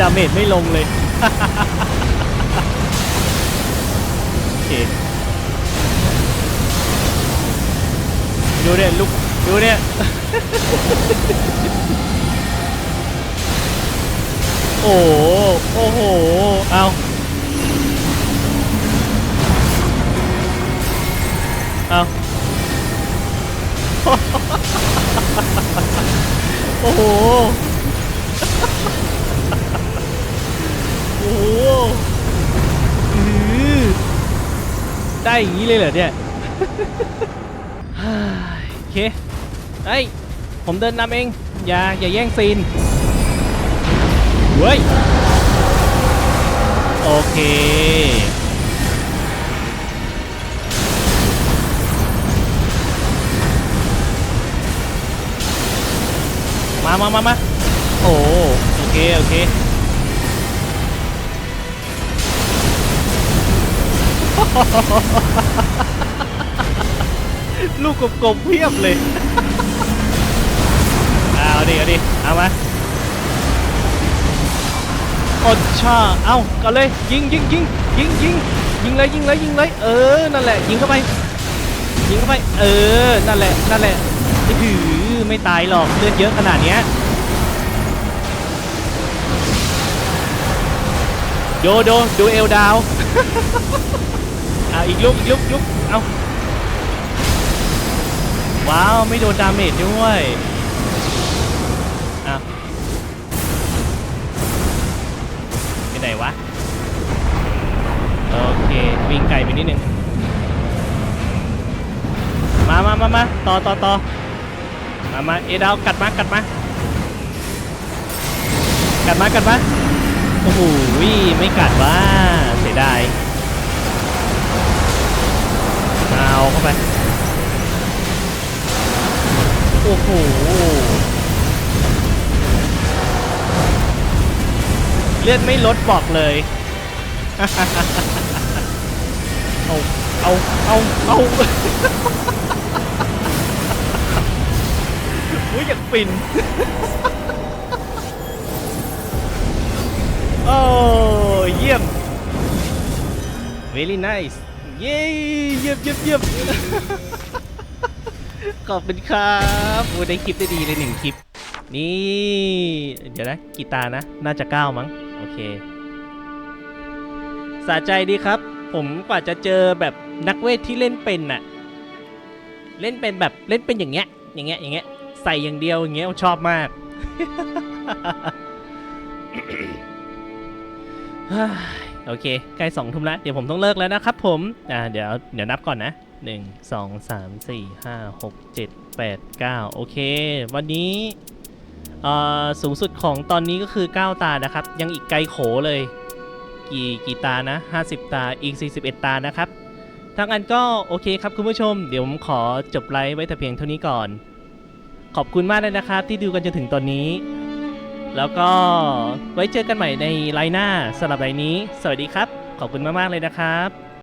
ดาเมจไม่ลงเลย โอเค ดูเนี่ยลูกดูเนี่ยโอ้โห โอ้โห เอาเอาโอ้โห ได้อย่างนี้เลยเหรอเนี่ยโอเคเฮ้ยผมเดินนำเอง อย่าอย่าแย่งซีนเว้ย โอเค มามามามาโอ้โอเค โอเค ลูกกลมๆเพียบเลยเอาดิเอาดิเอามาอดชาเอากันเลยยิงยิงยิงยิงยิงยิงเลยยิงเลยยิงเลยเออนั่นแหละยิงเข้าไปยิงเข้าไปเออนั่นแหละนั่นแหละถือไม่ตายหรอกเลือดเยอะขนาดเนี้ยโดโดดูเอลดาว เอาอีกลูกอีกลูกลูกเอาว้าว ไม่โดนดาเมจด้วยอะไปไหนวะ โอเค วิ่งไกลไปนิดนึง มามามามาต่อต่อต่อมามาเอดาวกัดมากัดมา กัดมากัดมา โอ้โหไม่กัดว่าเข้าไป โอ้โหเลือดไม่ลดบอกเลย เอา เอา เอา เอาอุ้ยอยากปินโอ้เยี่ยม very nice เย้เยี่ยมเยี่ยมเยี่ยม ขอบคุณครับโอ้ได้คลิปได้ดีเลยหนึ่งคลิป นี่ เดี๋ยวนะกีตานะ น่าจะเก้ามั้ง โอเค สะใจดีครับ ผมกว่าจะเจอแบบนักเวทที่เล่นเป็นน่ะ เล่นเป็นแบบเล่นเป็นอย่างเงี้ย อย่างเงี้ย อย่างเงี้ย ใส่อย่างเดียวอย่างเงี้ยชอบมากโอเค ใกล้สองทุ่มแล้ว เดี๋ยวผมต้องเลิกแล้วนะครับผม อ่า เดี๋ยว เดี๋ยวนับก่อนนะ หนึ่งสองสามสี่ห้าหกเจ็ดแปดเก้าโอเค วันนี้สูงสุดของตอนนี้ก็คือ 9 ตานะครับ ยังอีกไกลโขเลย กี่กี่ตานะ 50 ตาอีก 41 ตานะครับทางอันก็โอเคครับคุณผู้ชม เดี๋ยวผมขอจบไลฟ์ไว้แต่เพียงเท่านี้ก่อน ขอบคุณมากเลยนะครับ ที่ดูกันจนถึงตอนนี้ แล้วก็ไว้เจอกันใหม่ในไลน์หน้าสำหรับไลน์นี้ สวัสดีครับ ขอบคุณมากๆเลยนะครับ